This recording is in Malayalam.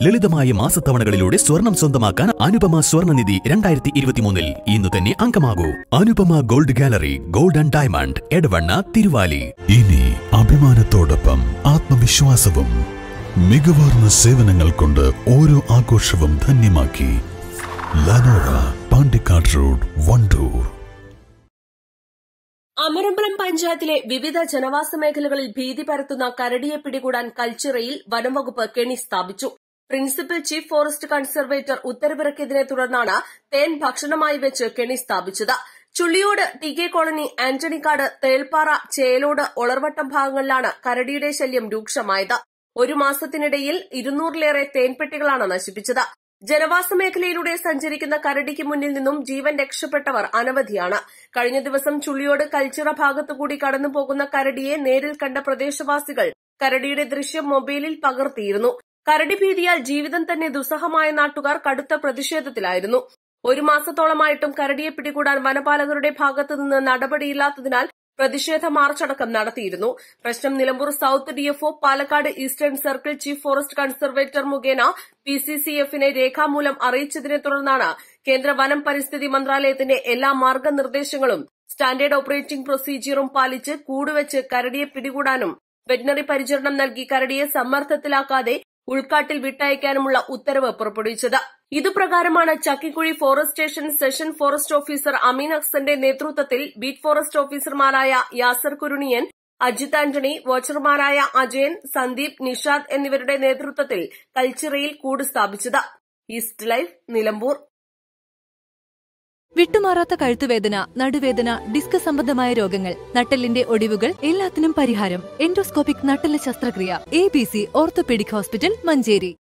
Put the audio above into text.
ലളിതമായ മാസത്തവണകളിലൂടെ സ്വർണം സ്വന്തമാക്കാൻ അനുപമ സ്വർണനിധി രണ്ടായിരത്തി ഇരുപത്തിമൂന്നിൽ ഇന്ന് തന്നെ അംഗമാകൂ. Anupama gold gallery gold and diamond Edavanna Thiruvali. ഇനി അഭിമാനത്തോടൊപ്പം ആത്മവിശ്വാസവും മികവാർന്ന സേവനങ്ങൾ കൊണ്ട് ഓരോ ആഘോഷവും ധന്യമാക്കി. ലനോറ പാണ്ടിക്കാട് റോഡ് വണ്ടൂർ. അമരമ്പലം പഞ്ചായത്തിലെ വിവിധ ജനവാസ മേഖലകളിൽ ഭീതി പരത്തുന്ന കരടിയെ പിടികൂടാൻ കൽച്ചിറയിൽ വനംവകുപ്പ് കെണി സ്ഥാപിച്ചു. പ്രിൻസിപ്പൽ ചീഫ് ഫോറസ്റ്റ് കൺസർവേറ്റർ ഉത്തരവിറക്കിയതിനെ തുടർന്നാണ് തേൻ ഭക്ഷണമായി വെച്ച് കെണി സ്ഥാപിച്ചത്. Chulliyode T K colony Antonykad Thelpara Chelode Olarvattam ഭാഗങ്ങളിലാണ് കരടിയുടെ ശല്യം രൂക്ഷമായത്. ഒരു മാസത്തിനിടയിൽ ഇരുന്നൂറിലേറെ തേൻപെട്ടികളാണ് നശിപ്പിച്ചത്. ജനവാസ മേഖലയിലൂടെ സഞ്ചരിക്കുന്ന കരടിക്ക് മുന്നിൽ നിന്നും ജീവൻ രക്ഷപ്പെട്ടവർ അനവധിയാണ്. കഴിഞ്ഞ ദിവസം ചുള്ളിയോട് കൽച്ചിറ ഭാഗത്തുകൂടി കടന്നുപോകുന്ന കരടിയെ നേരിൽ കണ്ട പ്രദേശവാസികൾ കരടിയുടെ ദൃശ്യം മൊബൈലിൽ പകർത്തിയിരുന്നു. കരടി ഭീതിയാൽ ജീവിതം തന്നെ ദുസ്സഹമായ നാട്ടുകാർ കടുത്ത പ്രതിഷേധത്തിലായിരുന്നു. ഒരു മാസത്തോളമായിട്ടും കരടിയെ പിടികൂടാൻ വനപാലകരുടെ ഭാഗത്തുനിന്ന് നടപടിയില്ലാത്തതിനാൽ പ്രതിഷേധ മാർച്ചടക്കം നടത്തിയിരുന്നു. പ്രശ്നം Nilambur south DFO Palakkad eastern circle chief forest conservator മുഖേന പി സി സി എഫിനെ രേഖാമൂലം അറിയിച്ചതിനെ തുടർന്നാണ് കേന്ദ്ര വനം പരിസ്ഥിതി മന്ത്രാലയത്തിന്റെ എല്ലാ മാർഗനിർദ്ദേശങ്ങളും സ്റ്റാൻഡേർഡ് ഓപ്പറേറ്റിംഗ് പ്രൊസീജിയറും പാലിച്ച് കൂടുവച്ച് കരടിയെ പിടികൂടാനും വെറ്റിനറി പരിചരണം നൽകി കരടിയെ സമ്മർദ്ദത്തിലാക്കാതെ ഉൾക്കാട്ടിൽ വിട്ടയക്കാനുമുള്ള ഉത്തരവ് പുറപ്പെടുവിച്ചത്. ഇതുപ്രകാരമാണ് Chakkikuzhi forest station section forest officer Ameen അക്സന്റെ നേതൃത്വത്തിൽ ബീറ്റ് ഫോറസ്റ്റ് ഓഫീസർമാരായ യാസർ കുരുണിയൻ അജിത് ആന്റണി വാച്ചർമാരായ അജയൻ സന്ദീപ് നിഷാദ് എന്നിവരുടെ നേതൃത്വത്തിൽ കൽച്ചിറയിൽ കൂട് സ്ഥാപിച്ചത്. East life Nilambur. വിട്ടുമാറാത്ത കഴുത്തുവേദന നടുവേദന ഡിസ്ക് സംബന്ധമായ രോഗങ്ങൾ നട്ടലിന്റെ ഒടിവുകൾ എല്ലാത്തിനും പരിഹാരം. എൻഡോസ്കോപ്പിക് നട്ടെല്ല് ശസ്ത്രക്രിയ. A B C orthopaedic hospital Manjeri.